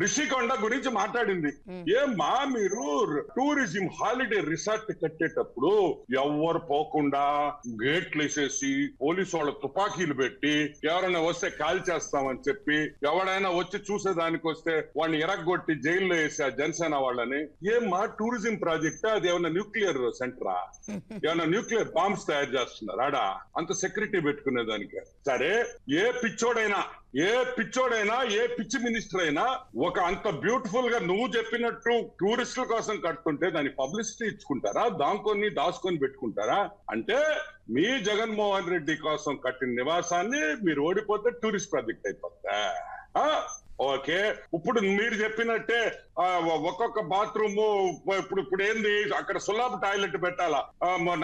రిషికొండ గురించి మాట్లాడింది. ఏమ్మా మీరు టూరిజం హాలిడే రిసార్ట్ కట్టేటప్పుడు ఎవ్వరు పోకుండా గేట్లు వేసేసి పోలీసు వాళ్ళ తుపాకీలు పెట్టి ఎవరైనా వస్తే కాల్ చేస్తామని చెప్పి ఎవడైనా వచ్చి చూసేదానికి వస్తే వాడిని ఎరగొట్టి జైల్లో వేసి ఆ జనసేన వాళ్ళని. ఏమ్మా టూరిజం ప్రాజెక్ట్? అది ఏమన్నా న్యూక్లియర్ సెంటరా? ఏమన్నా న్యూక్లియర్ బాంబ్స్ తయారు చేస్తున్నారు ఆడ అంత సెక్యూరిటీ పెట్టుకునే దానికి సరే ఏ పిచ్చోడైనా ఏ పిచ్చోడైనా ఏ పిచ్చి మినిస్టర్ అయినా ఒక అంత బ్యూటిఫుల్గా నువ్వు చెప్పినట్టు టూరిస్టుల కోసం కట్టుకుంటే దాని పబ్లిసిటీ ఇచ్చుకుంటారా? దాంకొని దాచుకొని పెట్టుకుంటారా? అంటే మీ జగన్మోహన్ రెడ్డి కోసం కట్టిన నివాసాన్ని మీరు ఓడిపోతే టూరిస్ట్ ప్రాజెక్ట్ అయిపోతా ఓకే. ఇప్పుడు మీరు చెప్పినట్టే ఒక్కొక్క బాత్రూమ్ ఇప్పుడు ఇప్పుడు ఏంది అక్కడ సులభ టాయిలెట్ పెట్టాలా?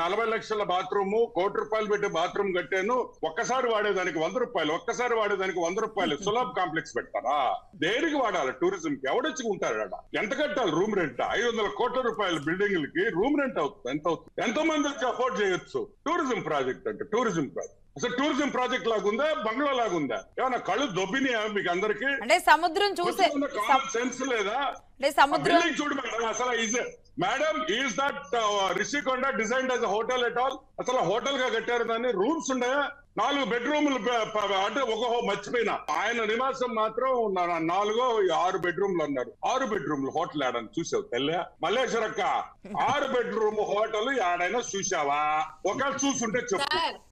నలభై లక్షల బాత్రూమ్ కోటి రూపాయలు పెట్టి బాత్రూమ్ కట్టాను ఒక్కసారి వాడేదానికి వంద రూపాయలు ఒక్కసారి వాడేదానికి వంద రూపాయలు సులభ కాంప్లెక్స్ పెడతారా దేనికి వాడాలి? టూరిజం కి ఎవడొచ్చి ఉంటారు ఎంత కట్టాలి రూమ్ రెంట్? ఐదు వందల కోట్ల రూపాయల బిల్డింగ్లకి రూమ్ రెంట్ అవుతుంది. ఎంత అవుతుంది? ఎంతో మంది వచ్చి అఫోర్డ్ చేయొచ్చు. టూరిజం ప్రాజెక్ట్ అంటే టూరిజం ప్రాజెక్ట్. అసలు టూరిజం ప్రాజెక్ట్ లాగుందా? బంగ్లా లాగుందా? ఏమన్నా కళ్ళు దొబ్బినాయా మీకు అందరికి? అంటే సముద్రం చూసే సెన్స్ లేదా? అంటే సముద్రం చూడు మేడం అసలు is madam is that Rishikonda design as hotel at all అసలు హోటల్గా కట్టారు దాన్ని? రూమ్స్ ఉన్నాయా? నాలుగు బెడ్రూమ్లు అంటే ఒక మర్చిపోయినా. ఆయన నివాసం మాత్రం నాలుగో ఆరు బెడ్రూమ్లు అన్నారు. ఆరు బెడ్రూమ్లు హోటల్ ఆడని చూసావు తెల్ల? మల్లేశ్వరక్క ఆరు బెడ్రూమ్ హోటల్ ఆడైనా చూసావా? ఒకవేళ చూసుంటే చెప్పు.